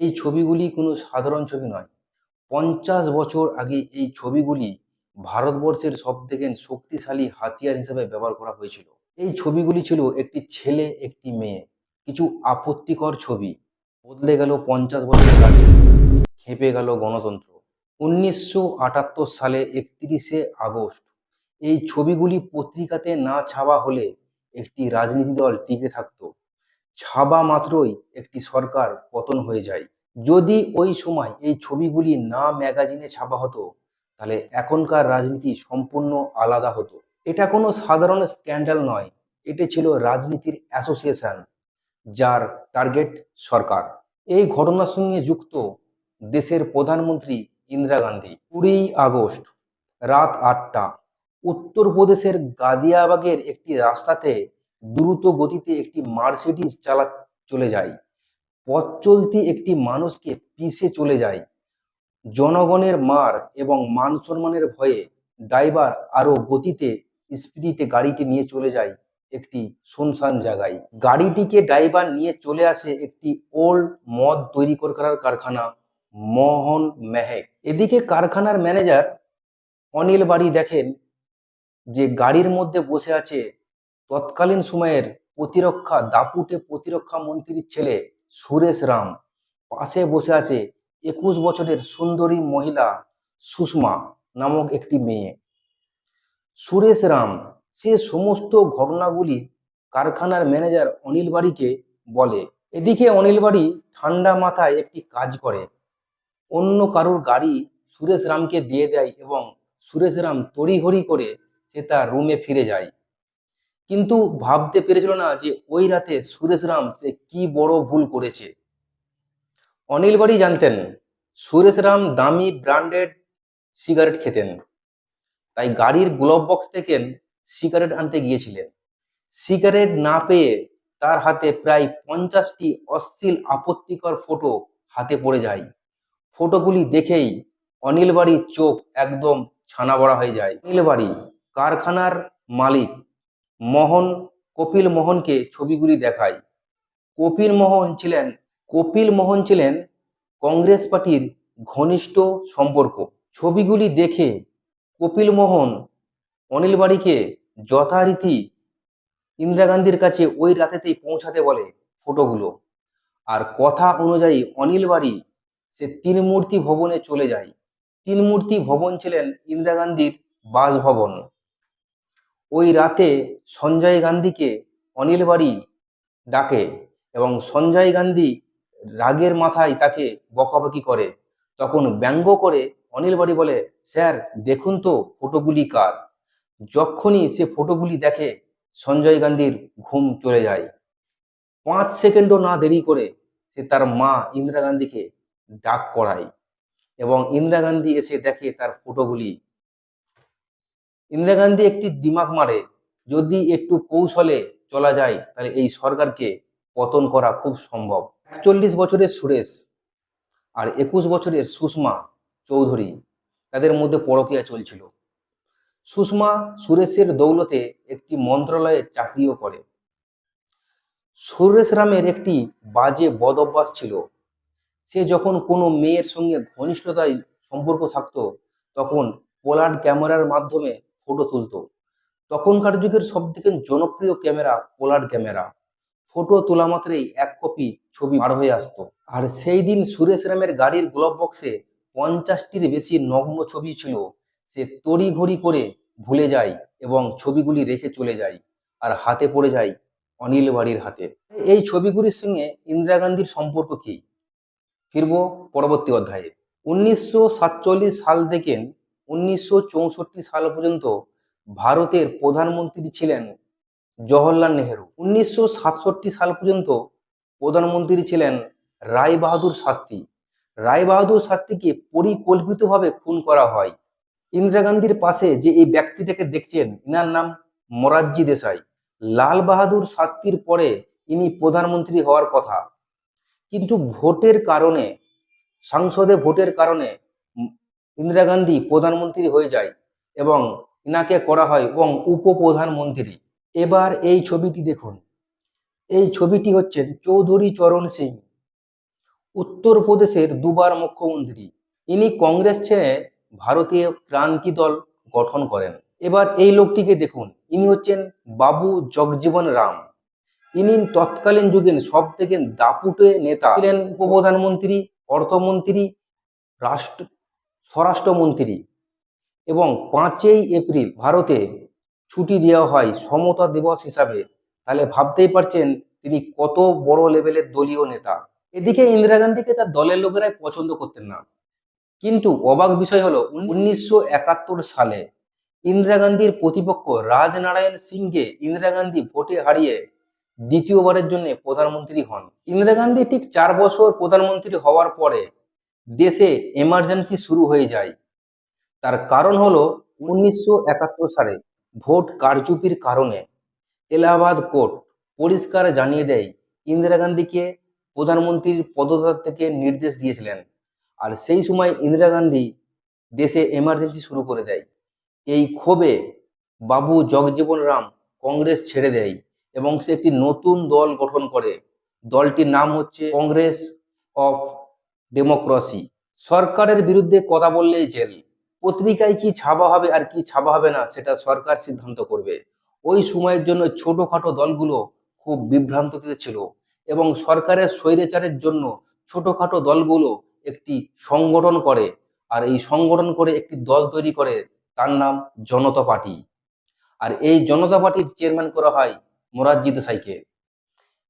এই ছবিগুলি কোনো সাধারণ ছবি নয়। পঞ্চাশ বছর আগে এই ছবিগুলি ভারতবর্ষের সবথেকে শক্তিশালী হাতিয়ার হিসেবে ব্যবহার করা হয়েছিল। এই ছবিগুলি ছিল একটি ছেলে, একটি মেয়ে। কিছু আপত্তিকর ছবি। বদলে গেল পঞ্চাশ বছরের আগে। খেপে গেল গণতন্ত্র। উনিশশো আটাত্তর সালে একত্রিশে আগস্ট। এই ছবিগুলি পত্রিকাতে না ছাওয়া হলে একটি রাজনীতি দল টিকে থাকতো। ছাবা মাত্রই একটি সরকার পতন হয়ে যায়। যদি ওই সময় এই ছবিগুলি না ম্যাগাজিনে ছাপা হতো, তাহলে এখনকার রাজনীতি সম্পূর্ণ আলাদা হতো। এটা কোনো সাধারণ স্ক্যান্ডাল নয়, এটি ছিল রাজনীতির অ্যাসোসিয়েশন, যার টার্গেট সরকার। এই ঘটনার সঙ্গে যুক্ত দেশের প্রধানমন্ত্রী ইন্দিরা গান্ধী। কুড়ি আগস্ট রাত আটটা, উত্তরপ্রদেশের গাদিয়াবাগের একটি রাস্তাতে দ্রুত গতিতে একটি মার্সিডিজ চালা চলে যায়। পথ চলতি একটি মানুষকে পিষে চলে যায়। জনগণের মার এবং মান সম্মানের ভয়ে ড্রাইভার আরও গতিতে স্পিডে গাড়িটি নিয়ে চলে যায় একটি শুনশান জায়গায়। গাড়িটিকে ড্রাইভার নিয়ে চলে আসে একটি ওল্ড মদ তৈরি করার কারখানা, মোহন মেহেক। এদিকে কারখানার ম্যানেজার অনিল বাড়ি দেখেন যে গাড়ির মধ্যে বসে আছে তৎকালীন সময়ের প্রতিরক্ষা, দাপুটে প্রতিরক্ষা মন্ত্রীর ছেলে সুরেশ রাম। পাশে বসে আছে একুশ বছরের সুন্দরী মহিলা সুষমা নামক একটি মেয়ে। সুরেশ রাম সে সমস্ত ঘটনাগুলি কারখানার ম্যানেজার অনিল বাড়িকে বলে। এদিকে অনিল বাড়ি ঠান্ডা মাথায় একটি কাজ করে। অন্য কারোর গাড়ি সুরেশ রামকে দিয়ে দেয় এবং সুরেশ রাম তড়িঘড়ি করে সে তার রুমে ফিরে যায়। কিন্তু ভাবতে পেরেছিল না যে ওই রাতে সুরেশ রাম সে কি বড় ভুল করেছে। অনিল বাড়ি জানতেন, সুরেশ রাম দামি ব্র্যান্ডেড সিগারেট খেতেন। তাই গাড়ির গ্লোভ বক্স থেকে সিগারেট আনতে গিয়েছিলেন। সিগারেট না পেয়ে তার হাতে প্রায় পঞ্চাশটি অশ্লীল আপত্তিকর ফটো হাতে পড়ে যায়। ফটোগুলি দেখেই অনিল বাড়ির চোখ একদম ছানা বড়া হয়ে যায়। অনিল বাড়ি কারখানার মালিক মোহন, কপিল মোহনকে ছবিগুলি দেখায়। কপিল মোহন ছিলেন, কপিল মোহন ছিলেন কংগ্রেস পার্টির ঘনিষ্ঠ সম্পর্ক। ছবিগুলি দেখে কপিল মোহন অনিল বাড়িকে যথারীতি ইন্দিরা গান্ধীর কাছে ওই রাতেতেই পৌঁছাতে বলে ফটোগুলো। আর কথা অনুযায়ী অনিল বাড়ি সে তিন মূর্তি ভবনে চলে যায়। তিন মূর্তি ভবন ছিলেন ইন্দিরা গান্ধীর বাসভবন। ওই রাতে সঞ্জয় গান্ধীকে অনিল বাড়ি ডাকে এবং সঞ্জয় গান্ধী রাগের মাথায় তাকে বকাবকি করে। তখন ব্যঙ্গ করে অনিল বাড়ি বলে, স্যার, দেখুন তো ফটোগুলি কার। যখনই সে ফটোগুলি দেখে, সঞ্জয় গান্ধীর ঘুম চলে যায়। পাঁচ সেকেন্ডও না দেরি করে সে তার মা ইন্দিরা গান্ধীকে ডাক করায় এবং ইন্দিরা গান্ধী এসে দেখে তার ফটোগুলি ইন্দিরা গান্ধী একটি দিমাগ মারে, যদি একটু কৌশলে চলা যায়, তাহলে এই সরকারকে পতন করা খুব সম্ভব। একচল্লিশ বছরের সুরেশ আর একুশ বছরের সুষমা চৌধুরী, তাদের মধ্যে পরকিয়া চলছিল। সুষমা সুরেশের দৌলতে একটি মন্ত্রণালয়ে চাকরিও করে। সুরেশ রামের একটি বাজে বদ অভ্যাস ছিল। সে যখন কোনো মেয়ের সঙ্গে ঘনিষ্ঠতায় সম্পর্ক থাকতো, তখন পোলার্ড ক্যামেরার মাধ্যমে ফটো তুলতো। তখনকার যুগের সব থেকে জনপ্রিয় ক্যামেরা পোলার্ড ক্যামেরা। ফটো তোলা মাত্রই এক কপি ছবি বার হয়ে আসতো। আর সেই দিন সুরেশ রামের গাড়ির গ্লোভ বক্সে পঞ্চাশটির বেশি নগ্ন ছবি ছিল। সে তড়িঘড়ি করে ভুলে যায় এবং ছবিগুলি রেখে চলে যায় আর হাতে পড়ে যায় অনিল বাড়ির হাতে। এই ছবিগুলির সঙ্গে ইন্দিরা গান্ধীর সম্পর্ক কি? ফিরব পরবর্তী অধ্যায়ে। উনিশশো সাতচল্লিশ সাল থেকে উনিশশো চৌষট্টি সাল পর্যন্ত ভারতের প্রধানমন্ত্রী ছিলেন জওহরলাল নেহেরু। উনিশশো সাতষট্টি সাল পর্যন্ত প্রধানমন্ত্রী ছিলেন রায় বাহাদুর শাস্ত্রী। রায় বাহাদুর শাস্ত্রীকে পরিকল্পিতভাবে খুন করা হয়। ইন্দিরা গান্ধীর পাশে যে এই ব্যক্তিটাকে দেখছেন, ইনার নাম মোরারজি দেশাই। লাল বাহাদুর শাস্ত্রীর পরে ইনি প্রধানমন্ত্রী হওয়ার কথা। কিন্তু ভোটের কারণে, সংসদে ভোটের কারণে ইন্দিরা গান্ধী প্রধানমন্ত্রী হয়ে যায় এবং ইনাকে করা হয় এবং উপপ্রধানমন্ত্রী। এবার এই ছবিটি দেখুন। এই ছবিটি হচ্ছেন চৌধুরী চরণ সিং, উত্তরপ্রদেশের দুবার মুখ্যমন্ত্রী। ইনি কংগ্রেস ছেড়ে ভারতীয় ক্রান্তি দল গঠন করেন। এবার এই লোকটিকে দেখুন। ইনি হচ্ছেন বাবু জগজীবন রাম। ইনি তৎকালীন যুগের সব থেকে দাপুটে নেতা। ছিলেন উপপ্রধানমন্ত্রী, অর্থমন্ত্রী, রাষ্ট্র স্বরাষ্ট্রমন্ত্রী এবং পাঁচই এপ্রিল ভারতে ছুটি দেওয়া হয় সমতা দিবস হিসাবে। তাহলে ভাবতেই পারছেন তিনি কত বড় লেভেলের দলীয় নেতা। এদিকে ইন্দিরা গান্ধীকে তার দলের লোকেরাই পছন্দ করতেন না। কিন্তু অবাক বিষয় হলো, উনিশশো একাত্তর সালে ইন্দিরা গান্ধীর প্রতিপক্ষ রাজনারায়ণ সিংকে ইন্দিরা গান্ধী ভোটে হারিয়ে দ্বিতীয়বারের জন্য প্রধানমন্ত্রী হন। ইন্দিরা গান্ধী ঠিক চার বছর প্রধানমন্ত্রী হওয়ার পরে দেশে এমার্জেন্সি শুরু হয়ে যায়। তার কারণ হলো উনিশশো একাত্তর সালে ভোট কারচুপির কারণে এলাহাবাদ কোর্ট পরিষ্কার জানিয়ে দেয়, ইন্দিরা গান্ধীকে প্রধানমন্ত্রীর পদত্যাগ থেকে নির্দেশ দিয়েছিলেন। আর সেই সময় ইন্দিরা গান্ধী দেশে এমার্জেন্সি শুরু করে দেয়। এই ক্ষোভে বাবু জগজীবন রাম কংগ্রেস ছেড়ে দেয় এবং সে একটি নতুন দল গঠন করে। দলটির নাম হচ্ছে কংগ্রেস অফ ডেমোক্রেসি সরকারের বিরুদ্ধে কথা বললেই জেল। পত্রিকায় কি ছাপা হবে আর কি ছাপা হবে না, সেটা সরকার সিদ্ধান্ত করবে। ওই সময়ের জন্য ছোটখাটো দলগুলো খুব বিভ্রান্ততে ছিল এবং সরকারের স্বৈরাচারের জন্য ছোটখাটো দলগুলো একটি সংগঠন করে আর এই সংগঠন করে একটি দল তৈরি করে, তার নাম জনতা পার্টি। আর এই জনতা পার্টির চেয়ারম্যান করা হয় মোরারজি দেসাইকে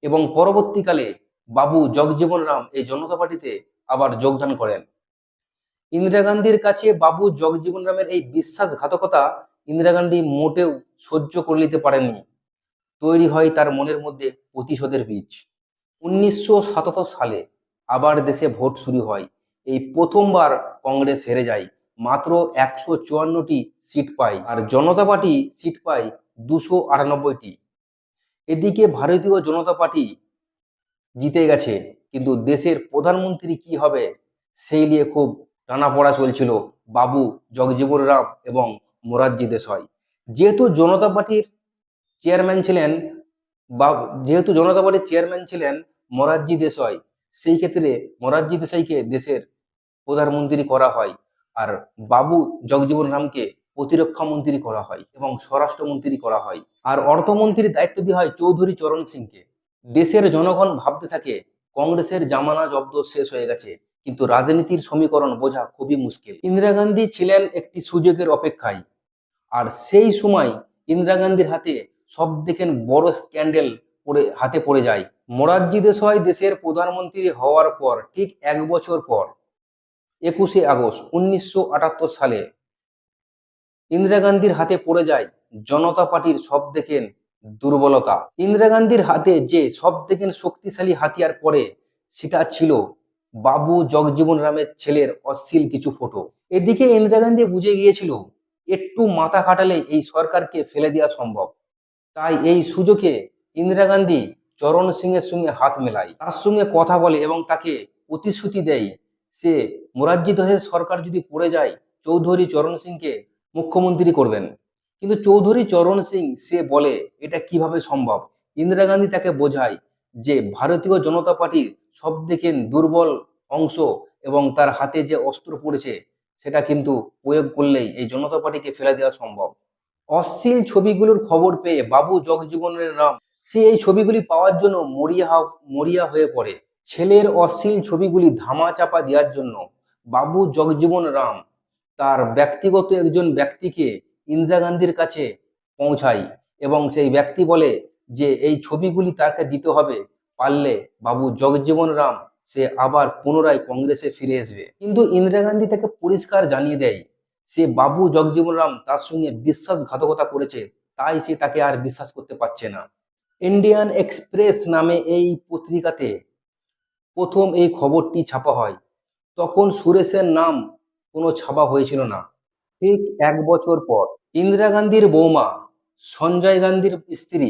এবং পরবর্তীকালে বাবু জগজীবন রাম এই জনতা পার্টিতে আবার যোগদান করেন। ইন্দিরা গান্ধীর কাছে বাবু জগজীবন রামের এই বিশ্বাসঘাতকতা ইন্দিরা গান্ধী মোটেও সহ্য করে নিতে পারেননি। তৈরি হয় তার মনের মধ্যে প্রতিশোধের বীজ। উনিশশো সাতাত্তর সালে আবার দেশে ভোট শুরু হয়। এই প্রথমবার কংগ্রেস হেরে যায়। মাত্র একশো চুয়ান্নটি সিট পায় আর জনতা পার্টি সিট পায় দুশো আটানব্বইটি। এদিকে ভারতীয় জনতা পার্টি জিতে গেছে। কিন্তু দেশের প্রধানমন্ত্রী কি হবে, সেই নিয়ে খুব টানাপড়া চলছিল বাবু জগজীবন রাম এবং মোরারজি দেশাই। যেহেতু জনতা পার্টির চেয়ারম্যান ছিলেন বা, যেহেতু জনতা পার্টির চেয়ারম্যান ছিলেন মোরারজি দেশাই, সেই ক্ষেত্রে মোরারজি দেশাইকে দেশের প্রধানমন্ত্রী করা হয় আর বাবু জগজীবন রামকে প্রতিরক্ষা মন্ত্রী করা হয় এবং স্বরাষ্ট্রমন্ত্রী করা হয়। আর অর্থমন্ত্রীর দায়িত্ব দেওয়া হয় চৌধুরী চরণ সিংকে। দেশের জনগণ ভাবতে থাকে কংগ্রেসের জামানা জব্দ শেষ হয়ে গেছে, কিন্তু রাজনীতির সমীকরণ বোঝা খুবই মুশকিল। ইন্দিরা গান্ধী ছিলেন একটি সুযোগের অপেক্ষায়, আর সেই সময় ইন্দিরা গান্ধীর হাতে সব দেখেন বড় স্ক্যান্ডেল পড়ে, হাতে পড়ে যায়। মোরারজি দেশাই দেশের প্রধানমন্ত্রী হওয়ার পর, ঠিক এক বছর পর, একুশে আগস্ট উনিশশো আটাত্তর সালে ইন্দিরা গান্ধীর হাতে পড়ে যায় জনতা পার্টির সব দেখেন দুর্বলতা। ইন্দিরা গান্ধীর হাতে যে সব থেকে শক্তিশালী হাতিয়ার পড়ে, সেটা ছিল বাবু জগজীবন রামের ছেলের অশ্লীল কিছু ফটো এদিকে ইন্দিরা গান্ধী বুঝে গিয়েছিল, একটু মাথা খাটালে এই সরকারকে ফেলে দেওয়া সম্ভব। তাই এই সুযোগে ইন্দিরা গান্ধী চরণ সিং এর সঙ্গে হাত মেলায় তার সঙ্গে কথা বলে এবং তাকে প্রতিশ্রুতি দেয়, সে মোরারজি দেশের সরকার যদি পড়ে যায়, চৌধুরী চরণ সিংকে মুখ্যমন্ত্রী করবেন। কিন্তু চৌধুরী চরণ সিং, সে বলে, এটা কীভাবে সম্ভব? ইন্দিরা গান্ধী তাকে বোঝায় যে, ভারতীয় জনতা পার্টির সব দেখেন দুর্বল অংশ এবং তার হাতে যে অস্ত্র পড়েছে, সেটা কিন্তু প্রয়োগ করলেই এই জনতা পার্টিকে ফেলে দেওয়া সম্ভব। অশ্লীল ছবিগুলোর খবর পেয়ে বাবু জগজীবনের নাম। সে এই ছবিগুলি পাওয়ার জন্য মরিয়া মরিয়া হয়ে পড়ে। ছেলের অশ্লীল ছবিগুলি ধামা চাপা দেওয়ার জন্য বাবু জগজীবন রাম তার ব্যক্তিগত একজন ব্যক্তিকে ইন্দিরা গান্ধীর কাছে পৌঁছায় এবং সেই ব্যক্তি বলে যে এই ছবিগুলি তাকে দিতে হবে, পারলে বাবু জগজীবন রাম সে আবার পুনরায় কংগ্রেসে ফিরে আসবে। কিন্তু ইন্দিরা গান্ধী তাকে পরিষ্কার জানিয়ে দেয়, সে বাবু জগজীবন রাম তার সঙ্গে বিশ্বাসঘাতকতা করেছে, তাই সে তাকে আর বিশ্বাস করতে পারছে না। ইন্ডিয়ান এক্সপ্রেস নামে এই পত্রিকাতে প্রথম এই খবরটি ছাপা হয়। তখন সুরেশের নাম কোনো ছাপা হয়েছিল না। ঠিক এক বছর পর ইন্দিরা গান্ধীর বৌমা, সঞ্জয় গান্ধীর স্ত্রী,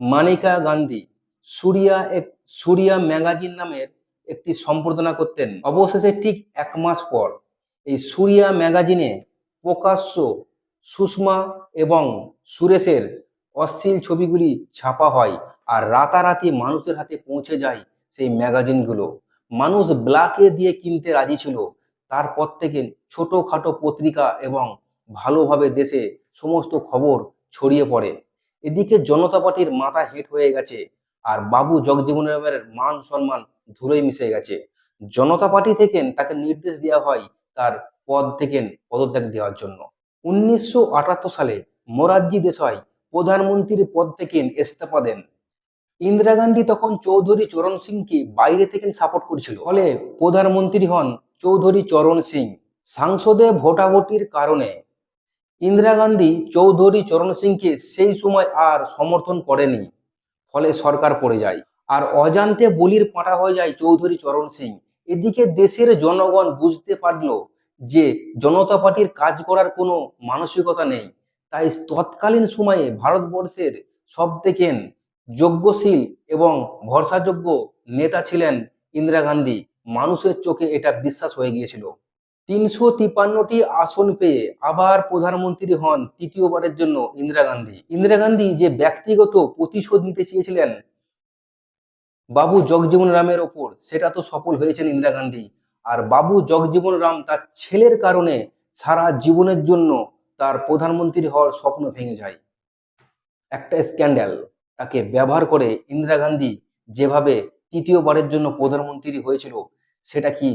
মানিকা গান্ধী, সুরিয়া এক, সুরিয়া ম্যাগাজিন নামের একটি সম্পাদনা করতেন। অবশেষে ঠিক এক মাস পর এই সুরিয়া ম্যাগাজিনে প্রকাশ্য সুষমা এবং সুরেশের অশ্লীল ছবিগুলি ছাপা হয় আর রাতারাতি মানুষের হাতে পৌঁছে যায় সেই ম্যাগাজিনগুলো। মানুষ ব্ল্যাকে দিয়ে কিনতে রাজি ছিল। তারপর থেকে ছোটখাটো পত্রিকা এবং ভালোভাবে দেশে সমস্ত খবর ছড়িয়ে পড়ে। এদিকে জনতা পার্টির মাথা হেঁট হয়ে গেছে আর বাবু জগজীবন রামের মান সম্মান ধুলোয় মিশে গেছে। জনতা পার্টি থেকে তাকে নির্দেশ দেওয়া হয় তার পদ থেকে পদত্যাগ দেওয়ার জন্য। উনিশশো আটাত্তর সালে মোরারজি দেশাই প্রধানমন্ত্রীর পদ থেকে ইস্তফা দেন। ইন্দিরা গান্ধী তখন চৌধুরী চরণ সিংকে বাইরে থেকে সাপোর্ট করছিল। ফলে প্রধানমন্ত্রী হন চৌধুরী চরণ সিং। সাংসদে ভোটাভুটির কারণে ইন্দিরা গান্ধী চৌধুরী চরণ সিংকে সেই সময় আর সমর্থন করেনি, ফলে সরকার পড়ে যায়। আর অজান্তে বলির পাঁটা হয়ে যায় চৌধুরী চরণ সিং। এদিকে দেশের জনগণ বুঝতে পারল যে জনতা পার্টির কাজ করার কোনো মানসিকতা নেই। তাই তৎকালীন সময়ে ভারতবর্ষের সব থেকে যোগ্যশীল এবং ভরসাযোগ্য নেতা ছিলেন ইন্দিরা গান্ধী। মানুষের চোখে এটা বিশ্বাস হয়ে গিয়েছিল। তিনশো তিপ্পান্নটি আসন পেয়ে আবার প্রধানমন্ত্রী হন তৃতীয়বারের জন্য ইন্দিরা গান্ধী। ইন্দিরা গান্ধী যে ব্যক্তিগত প্রতিশোধ নিতে চেয়েছিলেন বাবু জগজীবন রামের ওপর, সেটা তো সফল হয়েছেন ইন্দিরা গান্ধী। আর বাবু জগজীবন রাম তার ছেলের কারণে সারা জীবনের জন্য তার প্রধানমন্ত্রী হওয়ার স্বপ্ন ভেঙে যায়। একটা স্ক্যান্ডাল তাকে ব্যবহার করে ইন্দিরা গান্ধী যেভাবে তৃতীয়বারের জন্য প্রধানমন্ত্রী হয়েছিল, সেটা কি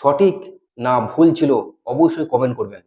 সঠিক? না ভুল ছিল অবশ্যই কমেন্ট করবেন।